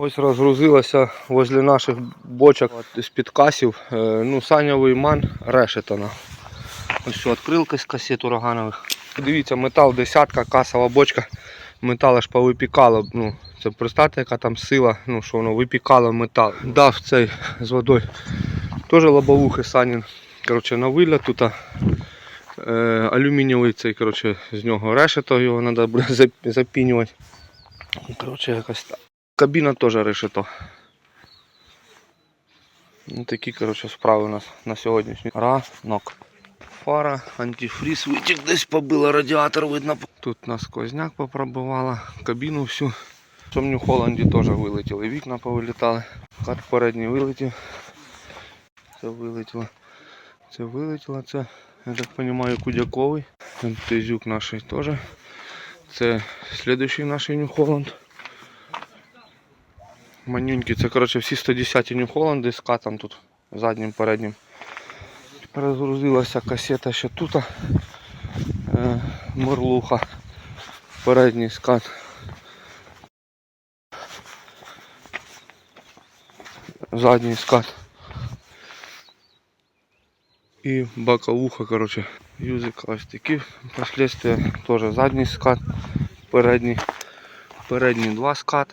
Ось розгрузилася возле наших бочок з-під касів. е, Ну, санявий ман решетана. Ось що, відкрилка з касет ураганових. Дивіться, метал десятка, касова бочка. Метал аж повипікало. Ну, це представте, яка там сила, ну, що воно випікало метал. Дав цей з водою. Теж лобовухи санін. Коротше, на вигляд тут е, алюмінієвий цей, коротше, з нього решето, його треба запінювати. Коротше, якось так. Кабіна теж решето. Ну, такі коротше, справи у нас на сьогоднішній ранок. Фара, антифріз витік десь побила, радіатор видно. Тут нас сквозняк попробувала, кабіну всю. Цьому Холланді теж вилетіли, вікна повилітали. Кат передній вилетів. Це вилетіло. Це вилетіло, це, я так розумію, Кудяковий. Тезюк наш теж. Це слідуючий наш Holland. Манюньки, це коротше всі 110 New Holland з катом тут заднім переднім. Розгрузилася касета ще тут. Е, Мерлуха. Передній скат. Задній скат. І боковуха, коротше, юзика ось такі последствия. Теж задній скат, передній, передні два ската.